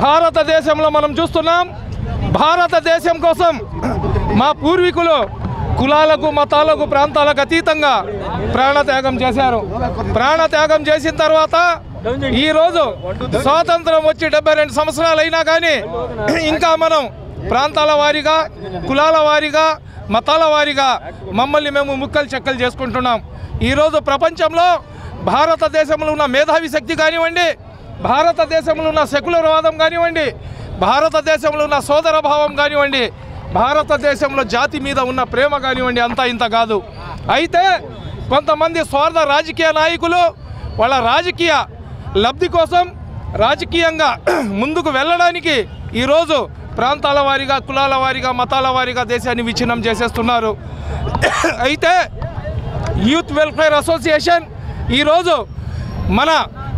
భారతదేశంలో మనం చూస్తున్నాం. భారతదేశం కోసం మా పూర్వీకులు కులాలకు మతాలకు ప్రాంతాలకు అతీతంగా ప్రాణత్యాగం చేశారు. ప్రాణత్యాగం చేసిన తర్వాత ఈరోజు స్వాతంత్రం వచ్చి డెబ్బై రెండు సంవత్సరాలు అయినా కానీ ఇంకా మనం ప్రాంతాల వారీగా కులాల వారీగా మతాల వారీగా మమ్మల్ని మేము ముక్కలు చెక్కలు చేసుకుంటున్నాం. ఈరోజు ప్రపంచంలో భారతదేశంలో ఉన్న మేధావి శక్తి కానివ్వండి భారతదేశంలో ఉన్న సెక్యులర్ వాదం కానివ్వండి భారతదేశంలో ఉన్న సోదరభావం కానివ్వండి భారతదేశంలో జాతి మీద ఉన్న ప్రేమ కానివ్వండి అంతా ఇంత కాదు. అయితే కొంతమంది స్వార్థ రాజకీయ నాయకులు వాళ్ళ రాజకీయ లబ్ధి కోసం రాజకీయంగా ముందుకు వెళ్ళడానికి ఈరోజు ప్రాంతాల వారీగా కులాల వారీగా మతాల వారీగా దేశాన్ని విచ్ఛిన్నం చేసేస్తున్నారు. అయితే యూత్ వెల్ఫేర్ అసోసియేషన్ ఈరోజు మన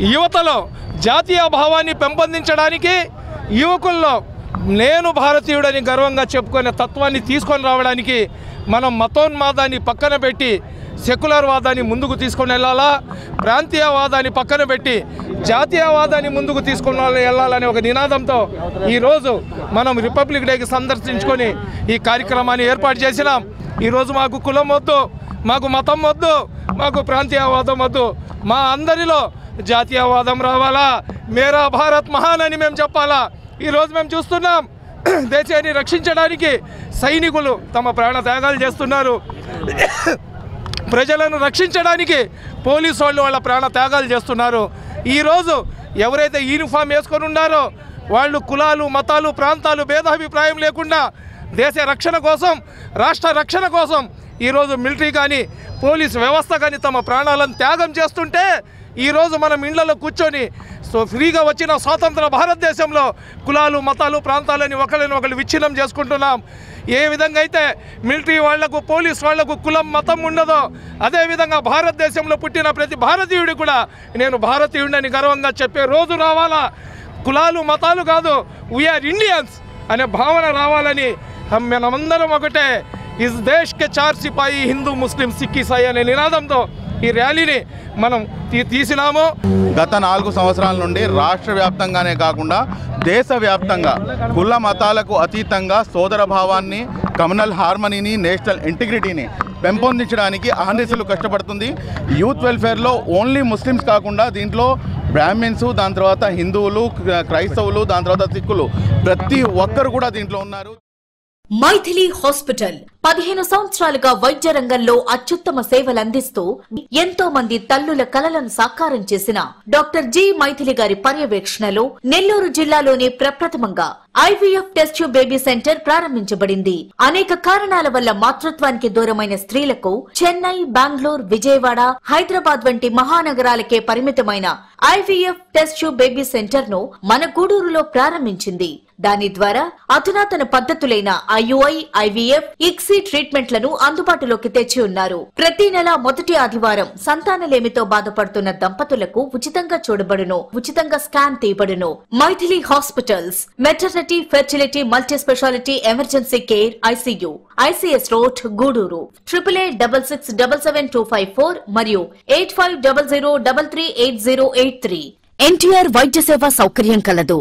యువతలో జాతీయ భావాన్ని పెంపొందించడానికి యువకుల్లో నేను భారతీయుడని గర్వంగా చెప్పుకునే తత్వాన్ని తీసుకొని రావడానికి మనం మతోన్మాదాన్ని పక్కన పెట్టి సెక్యులర్ వాదాన్ని ముందుకు తీసుకొని వెళ్ళాలా? ప్రాంతీయవాదాన్ని పక్కన పెట్టి జాతీయవాదాన్ని ముందుకు తీసుకొని వెళ్ళాలనే ఒక నినాదంతో ఈరోజు మనం రిపబ్లిక్ డేకి సందర్శించుకొని ఈ కార్యక్రమాన్ని ఏర్పాటు చేసినాం. ఈరోజు మాకు కులం వద్దు మాకు మతం వద్దు మాకు ప్రాంతీయవాదం వద్దు. మా అందరిలో జాతీయవాదం రావాలా? మేరా భారత్ మహాన్ అని మేము చెప్పాలా? ఈరోజు మేము చూస్తున్నాం. దేశాన్ని రక్షించడానికి సైనికులు తమ ప్రాణ త్యాగాలు చేస్తున్నారు. ప్రజలను రక్షించడానికి పోలీసు వాళ్ళు వాళ్ళ ప్రాణ త్యాగాలు చేస్తున్నారు. ఈరోజు ఎవరైతే యూనిఫామ్ వేసుకొని ఉన్నారో వాళ్ళు కులాలు మతాలు ప్రాంతాలు భేదాభిప్రాయం లేకుండా దేశ రక్షణ కోసం రాష్ట్ర రక్షణ కోసం ఈరోజు మిలిటరీ కానీ పోలీస్ వ్యవస్థ కానీ తమ ప్రాణాలను త్యాగం చేస్తుంటే ఈరోజు మనం ఇండ్లలో కూర్చొని సో ఫ్రీగా వచ్చిన స్వాతంత్ర భారతదేశంలో కులాలు మతాలు ప్రాంతాలని ఒకరిని ఒకరు విచ్ఛిన్నం చేసుకుంటున్నాం. ఏ విధంగా అయితే మిలిటరీ వాళ్ళకు పోలీస్ వాళ్ళకు కులం మతం ఉండదో అదేవిధంగా భారతదేశంలో పుట్టిన ప్రతి భారతీయుడు కూడా నేను భారతీయుడిని గర్వంగా చెప్పే రోజు రావాలా? కులాలు మతాలు కాదు వీఆర్ ఇండియన్స్ అనే భావన రావాలని మనమందరం ఒకటే. Is దేశ్కే char Sipayi Hindu Muslim sick Isai అనే నినాదంతో ఈ ర్యాలీని మనం తీ తీసినాము. గత నాలుగు సంవత్సరాల నుండి రాష్ట్ర వ్యాప్తంగానే కాకుండా దేశవ్యాప్తంగా కుల మతాలకు అతీతంగా సోదర భావాన్ని కమ్యూనల్ హార్మనీని నేషనల్ ఇంటిగ్రిటీని పెంపొందించడానికి అహర్నిశలు కష్టపడుతుంది. యూత్ వెల్ఫేర్లో ఓన్లీ ముస్లిమ్స్ కాకుండా దీంట్లో బ్రాహ్మిన్స్ దాని తర్వాత హిందువులు క్రైస్తవులు దాని తర్వాత సిక్కులు ప్రతి ఒక్కరు కూడా దీంట్లో ఉన్నారు. మైథిలి హాస్పిటల్ పదిహేను సంవత్సరాలుగా వైద్య రంగంలో అత్యుత్తమ సేవలందిస్తూ ఎంతో మంది తల్లుల కలలను సాకారం చేసిన డాక్టర్ జి మైథిలి గారి పర్యవేక్షణలో నెల్లూరు జిల్లాలోనే ప్రప్రథమంగా ఐవీఎఫ్ టెస్ట్ బేబీ సెంటర్ ప్రారంభించబడింది. అనేక కారణాల వల్ల మాతృత్వానికి దూరమైన స్త్రీలకు చెన్నై బెంగళూరు విజయవాడ హైదరాబాద్ వంటి మహానగరాలకే పరిమితమైన ఐవీఎఫ్ టెస్ట్ బేబీ సెంటర్ను మన గూడూరులో ప్రారంభించింది. దాని ద్వారా అధునాతన పద్ధతులైన ఐయుఐ ఐవీఎఫ్ ఇక్స్ ట్రీట్మెంట్లను అందుబాటులోకి తెచ్చి ఉన్నారు. ప్రతి నెల మొదటి ఆదివారం సంతానలేమితో బాధపడుతున్న దంపతులకు ఉచితంగా చూడబడును ఉచితంగా scan తీయబడును. Mythili hospitals maternity fertility multi speciality emergency care ICU ICS road Gudur. Triple eight double six double seven two five four మరియు eight five double zero double three eight zero eight three. NTR వైద్య సేవ సౌకర్యం కలదు.